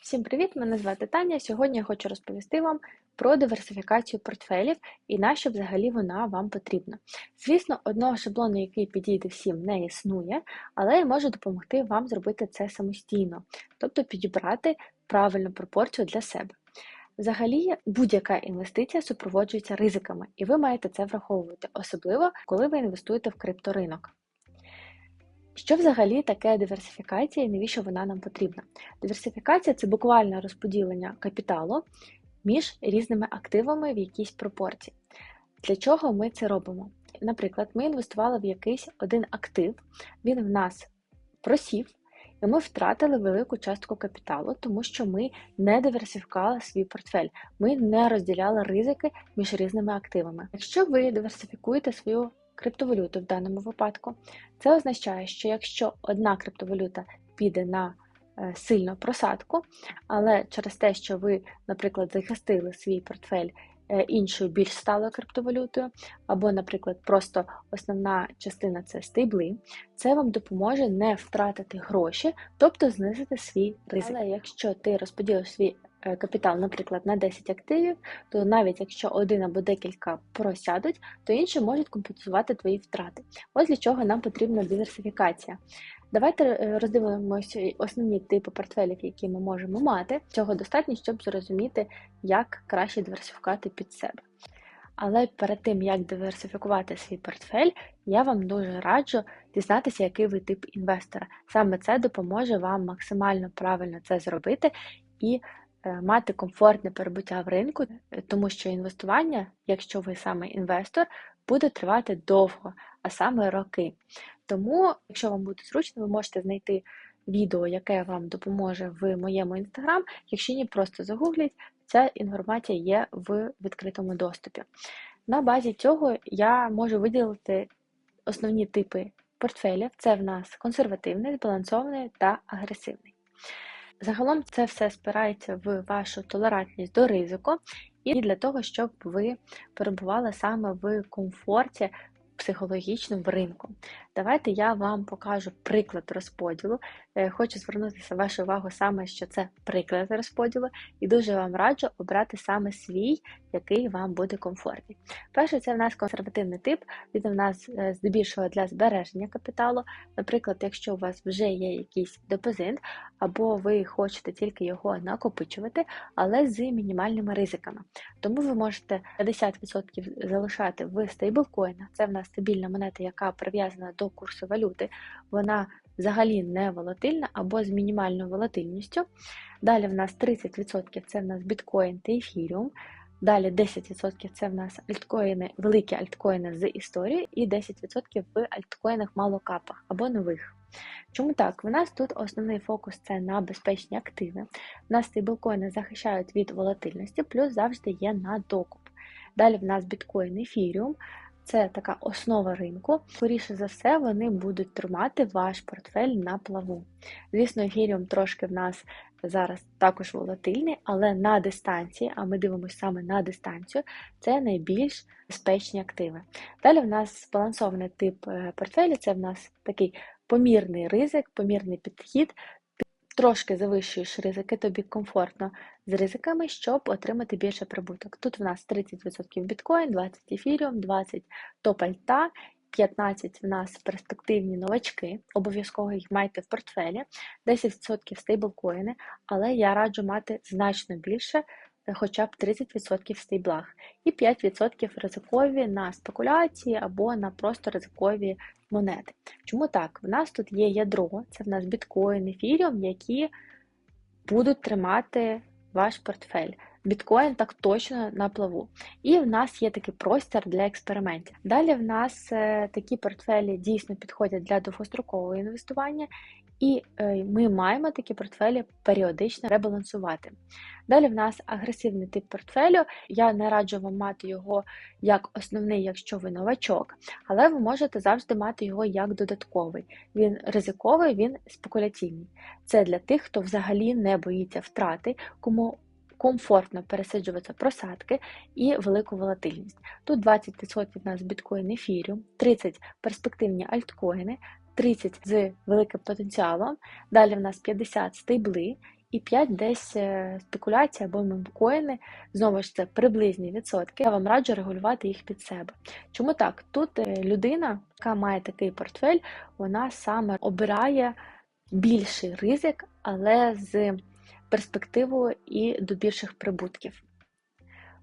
Всім привіт! Мене звати Таня. Сьогодні я хочу розповісти вам про диверсифікацію портфелів і на що взагалі вона вам потрібна. Звісно, одного шаблону, який підійде всім, не існує, але я можу допомогти вам зробити це самостійно, тобто підібрати правильну пропорцію для себе. Взагалі, будь-яка інвестиція супроводжується ризиками, і ви маєте це враховувати, особливо коли ви інвестуєте в крипторинок. Що взагалі таке диверсифікація і навіщо вона нам потрібна? Диверсифікація це буквальне розподілення капіталу між різними активами в якійсь пропорції. Для чого ми це робимо? Наприклад, ми інвестували в якийсь один актив, він в нас просів, і ми втратили велику частку капіталу, тому що ми не диверсифікували свій портфель, ми не розділяли ризики між різними активами. Якщо ви диверсифікуєте свою криптовалюту в даному випадку. Це означає, що якщо одна криптовалюта піде на е, сильну просадку, але через те, що ви, наприклад, захистили свій портфель е, іншою більш сталою криптовалютою, або, наприклад, просто основна частина це стейбли, це вам допоможе не втратити гроші, тобто знизити свій ризик. Але якщо ти розподілиш свій капітал, наприклад, на 10 активів, то навіть якщо один або декілька просядуть, то інші можуть компенсувати твої втрати. Ось для чого нам потрібна диверсифікація. Давайте е, роздивимося основні типи портфелів, які ми можемо мати. Цього достатньо, щоб зрозуміти, як краще диверсифікувати під себе. Але перед тим, як диверсифікувати свій портфель, я вам дуже раджу дізнатися, який ви тип інвестора. Саме це допоможе вам максимально правильно це зробити і Е, мати комфортне перебуття в ринку, е, тому що інвестування, якщо ви саме інвестор, буде тривати довго, а саме роки. Тому, якщо вам буде зручно, ви можете знайти відео, яке вам допоможе в моєму інстаграм. Якщо ні, просто загугліть, ця інформація є в відкритому доступі. На базі цього я можу виділити основні типи портфелів: це в нас консервативний, збалансований та агресивний. Загалом це все спирається в вашу толерантність до ризику і для того, щоб ви перебували саме в комфорті психологічному ринку. Давайте я вам покажу приклад розподілу. Е, хочу звернутися вашу увагу саме, що це приклад розподілу, і дуже вам раджу обрати саме свій, який вам буде комфортний. Перший це в нас консервативний тип, він у нас е, здебільшого для збереження капіталу. Наприклад, якщо у вас вже є якийсь депозит, або ви хочете тільки його накопичувати, але з мінімальними ризиками. Тому ви можете 50% залишати в стейблкоїнах, це в нас стабільна монета, яка прив'язана до курсу валюти, вона взагалі не волатильна або з мінімальною волатильністю. Далі в нас 30% це в нас біткоін та ефіріум. Далі 10% це в нас альткоїни, великі альткоїни з історії, і 10% в альткоїнах малокапах або нових. Чому так? У нас тут основний фокус це на безпечні активи. У нас стейблкоїни захищають від волатильності, плюс завжди є на докуп. Далі в нас біткоін ефіріум. Це така основа ринку. Скоріше за все, вони будуть тримати ваш портфель на плаву. Звісно, ефіріум трошки в нас зараз також волатильний, але на дистанції, а ми дивимося саме на дистанцію, це найбільш безпечні активи. Далі в нас збалансований тип е, портфелю, це в нас такий помірний ризик, помірний підхід трошки завищуєш ризики, тобі комфортно з ризиками, щоб отримати більше прибуток. Тут в нас 30% біткоін, 20 ефіріум, 20% топальта. 15 в нас перспективні новачки, обов'язково їх майте в портфелі, 10% стейблкоїни, але я раджу мати значно більше, хоча б 30% в стейблах, і 5% ризикові на спекуляції або на просто ризикові монети. Чому так? В нас тут є ядро, це в нас біткоін, ефіріум, які будуть тримати ваш портфель. Біткоін так точно на плаву. І в нас є такий простір для експериментів. Далі в нас е, такі портфелі дійсно підходять для довгострокового інвестування, і е, ми маємо такі портфелі періодично ребалансувати. Далі в нас агресивний тип портфелю. Я не раджу вам мати його як основний, якщо ви новачок, але ви можете завжди мати його як додатковий. Він ризиковий, він спекуляційний. Це для тих, хто взагалі не боїться втрати, кому комфортно пересиджуватися просадки і велику волатильність. Тут 20% у нас біткоін ефіріум, 30% перспективні альткоїни, 30 з великим потенціалом. Далі в нас 50 стейбли і 5 десь е, спекуляція або мемкоїни. Знову ж це приблизні відсотки. Я вам раджу регулювати їх під себе. Чому так? Тут е, людина, яка має такий портфель, вона саме обирає більший ризик, але з перспективою і до більших прибутків.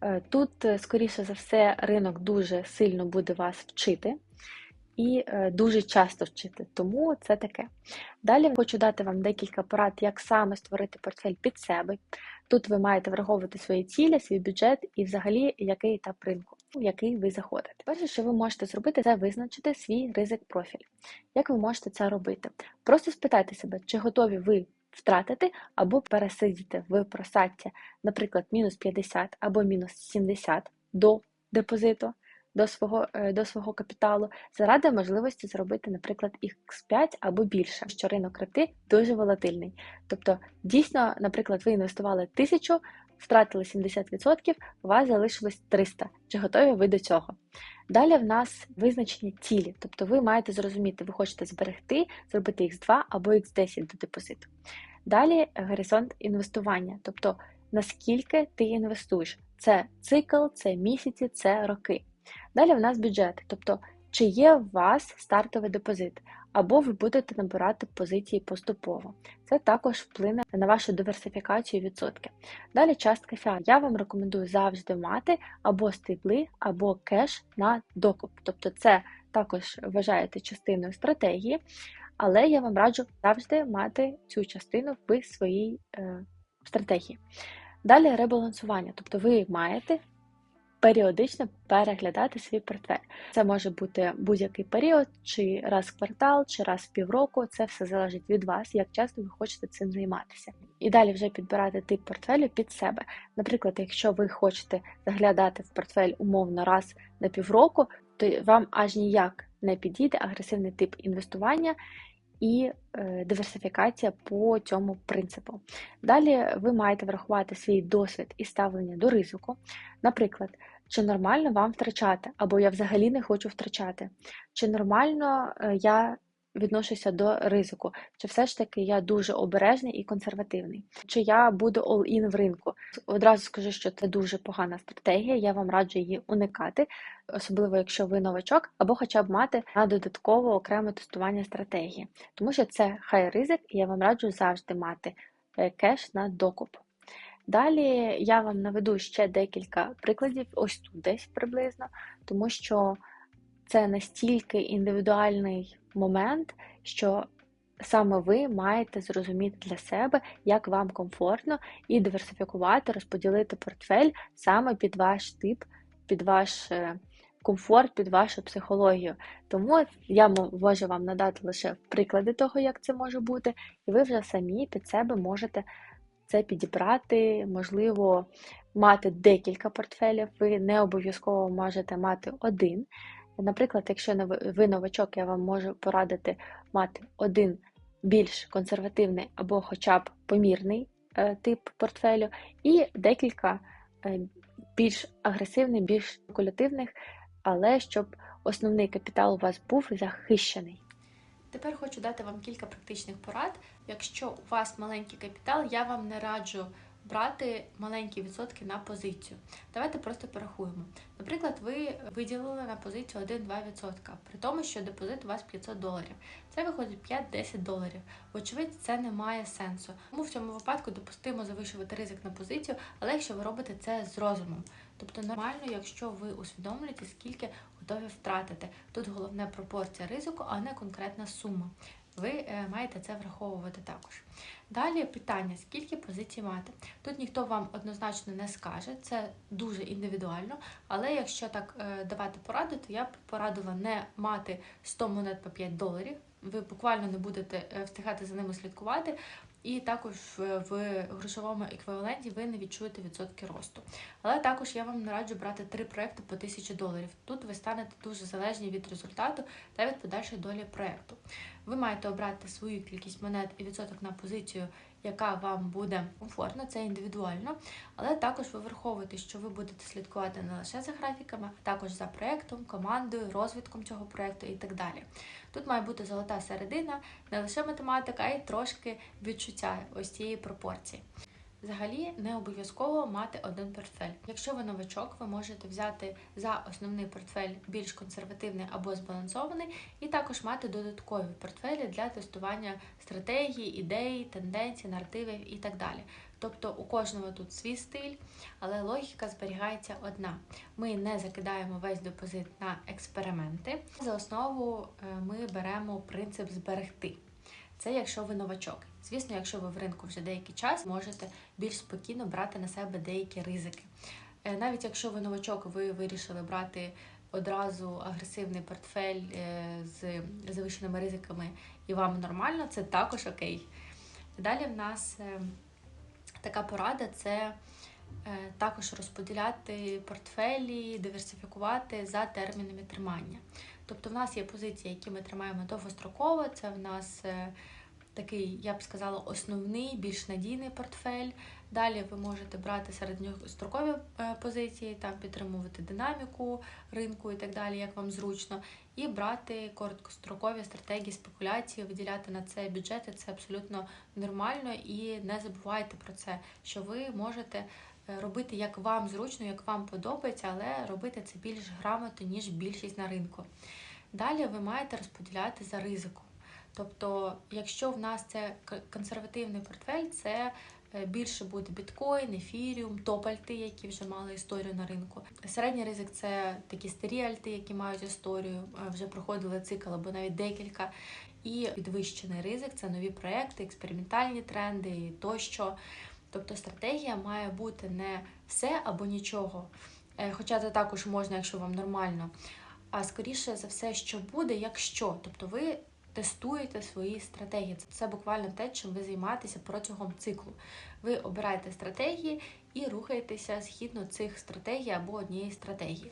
Е, Тут, е, скоріше за все, ринок дуже сильно буде вас вчити і е, дуже часто вчити, тому це таке. Далі хочу дати вам декілька порад, як саме створити портфель під себе. Тут ви маєте враховувати свої цілі, свій бюджет і взагалі який етап ринку, в який ви заходите. Перше, що ви можете зробити, це визначити свій ризик профіль. Як ви можете це робити? Просто спитайте себе, чи готові ви втратити або пересидіти в просадці, наприклад, мінус 50 або мінус 70 до депозиту, до свого, е, до свого капіталу, заради можливості зробити, наприклад, X5 або більше, що ринок крипти дуже волатильний. Тобто, дійсно, наприклад, ви інвестували 1000, втратили 70%, у вас залишилось 300. Чи готові ви до цього? Далі в нас визначення цілі, тобто ви маєте зрозуміти, ви хочете зберегти, зробити X2 або X10 до депозиту. Далі горизонт інвестування, тобто наскільки ти інвестуєш. Це цикл, це місяці, це роки. Далі в нас бюджет, тобто чи є у вас стартовий депозит, або ви будете набирати позиції поступово. Це також вплине на вашу диверсифікацію відсотки. Далі частка фіа. Я вам рекомендую завжди мати або стейбли, або кеш на докуп. Тобто це також вважаєте частиною стратегії, але я вам раджу завжди мати цю частину в своїй е, стратегії. Далі ребалансування, тобто ви маєте періодично переглядати свій портфель. Це може бути будь-який період, чи раз в квартал, чи раз в півроку. Це все залежить від вас, як часто ви хочете цим займатися. І далі вже підбирати тип портфелю під себе. Наприклад, якщо ви хочете заглядати в портфель умовно раз на півроку, то вам аж ніяк не підійде агресивний тип інвестування. І е, диверсифікація по цьому принципу. Далі ви маєте врахувати свій досвід і ставлення до ризику. Наприклад, чи нормально вам втрачати, або я взагалі не хочу втрачати, чи нормально е, я відношуся до ризику, чи все ж таки я дуже обережний і консервативний, чи я буду all-in в ринку. Одразу скажу, що це дуже погана стратегія, я вам раджу її уникати, особливо якщо ви новачок, або хоча б мати на додатково окреме тестування стратегії, тому що це хай ризик, і я вам раджу завжди мати е, кеш на докуп. Далі я вам наведу ще декілька прикладів, ось тут десь приблизно, тому що це настільки індивідуальний момент, що саме ви маєте зрозуміти для себе, як вам комфортно, і диверсифікувати, розподілити портфель саме під ваш тип, під ваш е, комфорт, під вашу психологію. Тому я можу вам надати лише приклади того, як це може бути, і ви вже самі під себе можете це підібрати, можливо, мати декілька портфелів, ви не обов'язково можете мати один. Наприклад, якщо ви новачок, я вам можу порадити мати один більш консервативний або хоча б помірний е, тип портфелю, і декілька е, більш агресивних, більш спекулятивних, але щоб основний капітал у вас був захищений. Тепер хочу дати вам кілька практичних порад. Якщо у вас маленький капітал, я вам не раджу брати маленькі відсотки на позицію. Давайте просто порахуємо. Наприклад, ви виділили на позицію 1-2%, при тому, що депозит у вас 500 доларів. Це виходить 5-10 доларів. Вочевидь, це не має сенсу. Тому в цьому випадку допустимо завищувати ризик на позицію, але якщо ви робите це з розумом. Тобто нормально, якщо ви усвідомлюєте, скільки готові втратити. Тут головне пропорція ризику, а не конкретна сума. Ви е, маєте це враховувати також. Далі питання: скільки позицій мати? Тут ніхто вам однозначно не скаже, це дуже індивідуально, але якщо так е, давати пораду, то я б порадила не мати 100 монет по 5 доларів. Ви буквально не будете е, встигати за ними слідкувати, і також в грошовому еквіваленті ви не відчуєте відсотки росту. Але також я вам нараджу брати три проекти по 1000 доларів. Тут ви станете дуже залежні від результату та від подальшої долі проекту. Ви маєте обрати свою кількість монет і відсоток на позицію яка вам буде комфортна, це індивідуально, але також ви враховуєте, що ви будете слідкувати не лише за графіками, також за проектом, командою, розвитком цього проекту і так далі. Тут має бути золота середина, не лише математика, а й трошки відчуття ось цієї пропорції. Взагалі не обов'язково мати один портфель. Якщо ви новачок, ви можете взяти за основний портфель більш консервативний або збалансований, і також мати додаткові портфелі для тестування стратегій, ідей, тенденцій, наративів і так далі. Тобто у кожного тут свій стиль, але логіка зберігається одна. Ми не закидаємо весь депозит на експерименти. За основу е, ми беремо принцип зберегти. Це якщо ви новачок. Звісно, якщо ви в ринку вже деякий час, можете більш спокійно брати на себе деякі ризики. Е, Навіть якщо ви новачок, ви вирішили брати одразу агресивний портфель е, з завищеними ризиками і вам нормально, це також окей. Далі в нас е, така порада це також розподіляти портфелі, диверсифікувати за термінами тримання. Тобто в нас є позиції, які ми тримаємо довгостроково, це в нас е, такий, я б сказала, основний, більш надійний портфель. Далі ви можете брати середньострокові е, позиції, там підтримувати динаміку ринку і так далі, як вам зручно, і брати короткострокові стратегії спекуляції, виділяти на це бюджети. Це абсолютно нормально і не забувайте про це, що ви можете робити як вам зручно, як вам подобається, але робити це більш грамотно, ніж більшість на ринку. Далі ви маєте розподіляти за ризиком. Тобто, якщо в нас це консервативний портфель, це е, більше буде біткоін, ефіріум, топ-альти, які вже мали історію на ринку. Середній ризик це такі старі альти, які мають історію, е, вже проходили цикл або навіть декілька. І підвищений ризик це нові проекти, експериментальні тренди тощо. Тобто стратегія має бути не все або нічого. Е, Хоча це також можна, якщо вам нормально, а скоріше за все, що буде, якщо. Тобто ви тестуєте свої стратегії. Це- буквально те, чим ви займаєтеся протягом циклу. Ви обираєте стратегії і рухаєтеся згідно цих стратегій або однієї стратегії.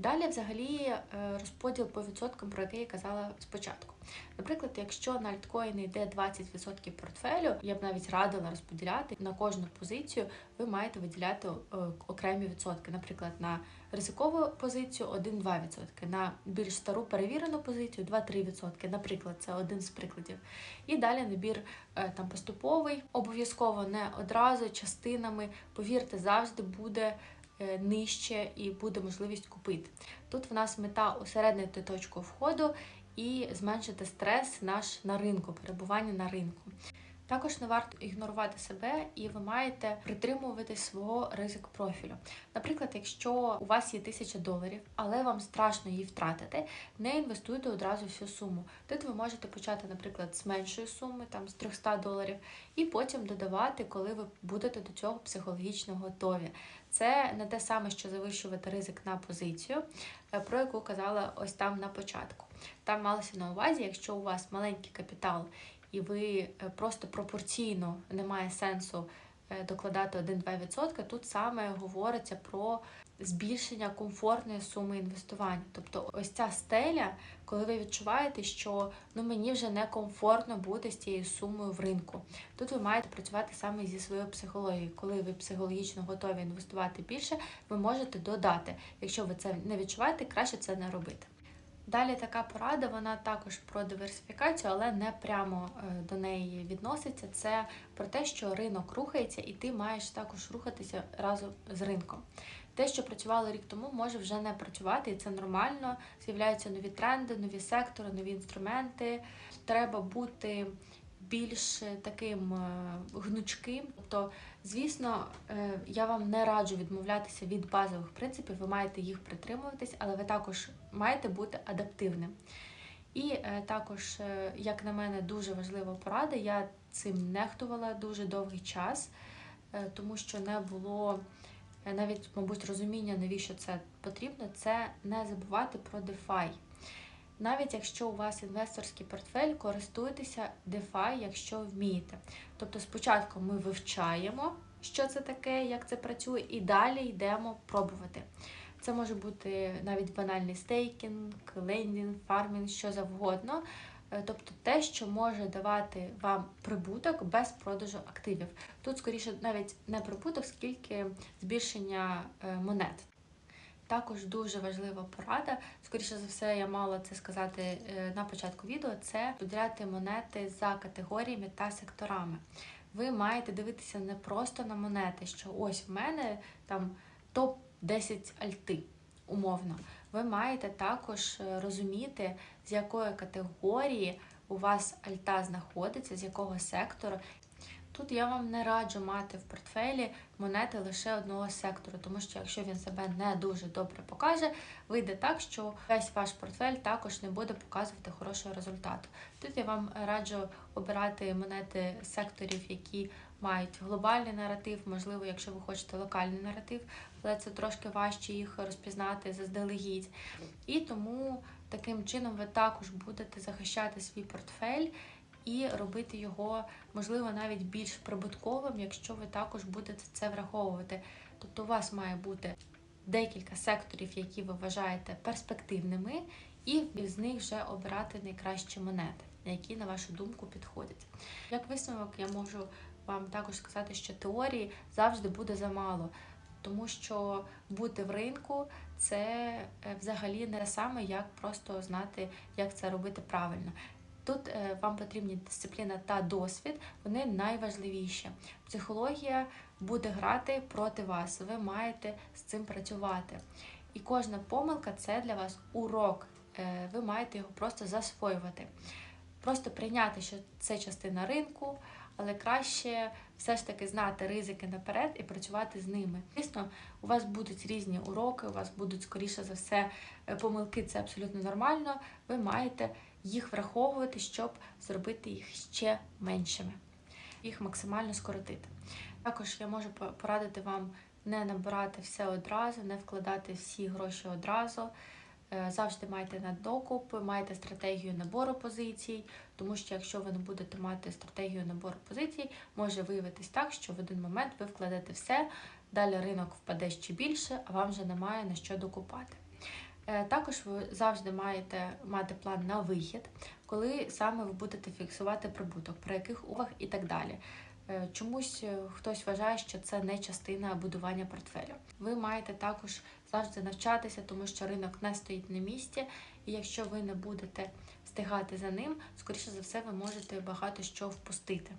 Далі, взагалі, е, розподіл по відсоткам, про який я казала спочатку. Наприклад, якщо на альткоїни йде 20% портфелю, я б навіть радила розподіляти на кожну позицію, ви маєте виділяти е, окремі відсотки. Наприклад, на ризикову позицію 1-2%, на більш стару перевірену позицію 2-3%. Наприклад, це один з прикладів. І далі набір е, там поступовий, обов'язково не одразу частинами. Повірте, завжди буде нижче і буде можливість купити. Тут в нас мета усереднити точку входу і зменшити стрес наш на ринку, перебування на ринку. Також не варто ігнорувати себе, і ви маєте притримуватись свого ризик профілю. Наприклад, якщо у вас є тисяча доларів, але вам страшно її втратити, не інвестуйте одразу всю суму. Тут ви можете почати, наприклад, з меншої суми, там з 300 доларів, і потім додавати, коли ви будете до цього психологічно готові. Це не те саме, що завищувати ризик на позицію, е, про яку казала ось там на початку. Там малося на увазі, якщо у вас маленький капітал і ви е, просто пропорційно немає сенсу докладати 1-2%, тут саме говориться про збільшення комфортної суми інвестування. Тобто, ось ця стеля, коли ви відчуваєте, що ну мені вже не комфортно бути з цією сумою в ринку. Тут ви маєте працювати саме зі своєю психологією. Коли ви психологічно готові інвестувати більше, ви можете додати. Якщо ви це не відчуваєте, краще це не робити. Далі така порада, вона також про диверсифікацію, але не прямо е, до неї відноситься. Це про те, що ринок рухається, і ти маєш також рухатися разом з ринком. Те, що працювало рік тому, може вже не працювати, і це нормально. З'являються нові тренди, нові сектори, нові інструменти. Треба бути більш таким е, гнучким. Тобто, звісно, е, я вам не раджу відмовлятися від базових принципів, ви маєте їх притримуватись, але ви також маєте бути адаптивним. І е, також, е, як на мене, дуже важлива порада. Я цим нехтувала дуже довгий час, е, тому що не було е, навіть, мабуть, розуміння, навіщо це потрібно, це не забувати про DeFi. Навіть якщо у вас інвесторський портфель, користуйтеся DeFi, якщо вмієте. Тобто спочатку ми вивчаємо, що це таке, як це працює, і далі йдемо пробувати. Це може бути навіть банальний стейкінг, лендінг, фармінг, що завгодно. е, тобто те, що може давати вам прибуток без продажу активів. Тут скоріше навіть не прибуток, скільки збільшення е, монет. Також дуже важлива порада. Скоріше за все, я мала це сказати е, на початку відео. Це поділяти монети за категоріями та секторами. Ви маєте дивитися не просто на монети, що ось в мене там топ 10 альти, умовно. Ви маєте також е, розуміти, з якої категорії у вас альта знаходиться, з якого сектору. Тут я вам не раджу мати в портфелі монети лише одного сектору, тому що якщо він себе не дуже добре покаже, вийде так, що весь ваш портфель також не буде показувати хорошого результату. Тут я вам раджу обирати монети секторів, які мають глобальний наратив, можливо, якщо ви хочете локальний наратив, але це трошки важче їх розпізнати заздалегідь. І тому таким чином ви також будете захищати свій портфель і робити його, можливо, навіть більш прибутковим, якщо ви також будете це враховувати. Тобто у вас має бути декілька секторів, які ви вважаєте перспективними, і з них вже обирати найкращі монети, які, на вашу думку, підходять. Як висновок, я можу вам також сказати, що теорії завжди буде замало. Тому що бути в ринку це е, взагалі не саме, як просто знати, як це робити правильно. Тут е, вам потрібні дисципліна та досвід, вони найважливіші. Психологія буде грати проти вас, ви маєте з цим працювати. І кожна помилка це для вас урок. Е, Ви маєте його просто засвоювати. Просто прийняти, що це частина ринку, але краще все ж таки знати ризики наперед і працювати з ними. Звісно, у вас будуть різні уроки, у вас будуть, скоріше за все, е, помилки, це абсолютно нормально. Ви маєте їх враховувати, щоб зробити їх ще меншими, їх максимально скоротити. Також я можу порадити вам не набирати все одразу, не вкладати всі гроші одразу. Е, Завжди майте на докуп, майте стратегію набору позицій, тому що якщо ви не будете мати стратегію набору позицій, може виявитись так, що в один момент ви вкладете все, далі ринок впаде ще більше, а вам вже немає на що докупати. Е, Також ви завжди маєте мати план на вихід, коли саме ви будете фіксувати прибуток, при яких умовах і так далі. Е, Чомусь е, хтось вважає, що це не частина будування портфелю. Ви маєте також завжди навчатися, тому що ринок не стоїть на місці, і якщо ви не будете встигати за ним, скоріше за все, ви можете багато що впустити.